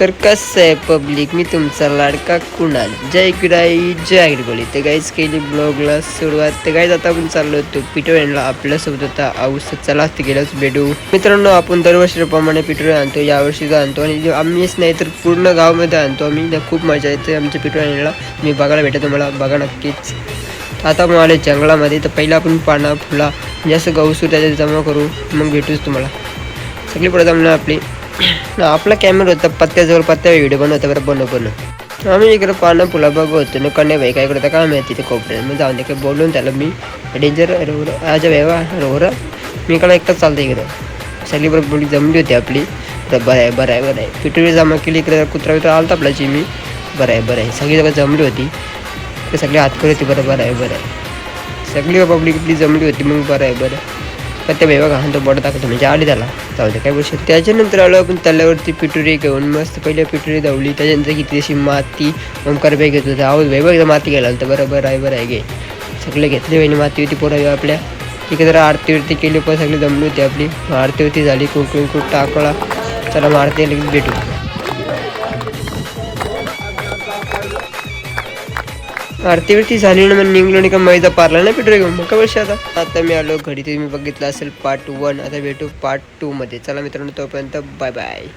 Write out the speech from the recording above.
तर कसं आहे पब्लिक मी तुमचा लाडका कुणाल? जय किराई जय आगरगोली तर गाईच केली ब्लॉगला सुरुवात. तर गाईज आता आपण चाललो होतो पिटोऱ्यांना आपल्यासोबत होता आऊस. चला ते गेलाच भेटू. मित्रांनो आपण दरवर्षीप्रमाणे पिटोरे आणतो. यावर्षी आणतो आणि आम्हीच नाही तर पूर्ण गावमध्ये आणतो. आम्ही खूप मजा येते आमच्या पिटोऱ्यांना मी बघायला भेटतो तुम्हाला. बघा नक्कीच. आता मग आले जंगलामध्ये. तर पहिला आपण पाना फुला जास्त सुरू त्याच्यात जमा करू. मग भेटूच तुम्हाला. सगळी पुढे जमणार आपली आपला कॅमेरा होता पत्त्याजवळ पत्त्या व्हिडिओ बनवता बरं बनव बनव. आम्ही इकडे पानं फुला बघ होतो ना कन्या भाई काय करता काय माहिती ते कोपऱ्यात मग जाऊन दे काय बोलून त्याला मी डेंजर रोवर आज वेवा रोहर मी इकडं एकटाच चालतं इकडं. सगळी बरोबर बोली जमली होती आपली. तर बरं आहे बरं आहे बरं आहे. पिटुरी जमा केली इकडे कुत्रा बित्रा आलता आपला मी. बरं आहे बरं आहे. सगळी जगा जमली होती. ते सगळी हात होती बरं बरं आहे बरं आहे. सगळी पब्लिक इथली जमली होती मग बरं आहे बरं आहे. ते बेवा घालून तो बोट दाखवतो म्हणजे आली त्याला. जाऊ दे काय गोष्ट त्याच्यानंतर आलो आपण तल्यावरती पिटुरी घेऊन मस्त पहिले पिटुरी धावली त्याच्यानंतर किती अशी माती ओंकार बे घेत होता. आहोत बेबा एकदा माती घ्यायला तर बरं बरं आहे बरं आहे घे. सगळे घेतले वहिनी माती होती पोरं आपल्या. ठीक आहे जरा आरती उरती केली पण सगळी जमली होती आपली. आरती होती झाली कुंकू कुंकू टाकळा. चला मारती लगेच भेटू. आरती बिरती झाली ना मग निघलो नाही का मैदा पारला ना पिटू घेऊन. मग का वर्ष आता? आता मी आलो घरी तुम्ही बघितलं असेल पार्ट वन आता भेटू पार्ट टू मध्ये. चला मित्रांनो तोपर्यंत बाय बाय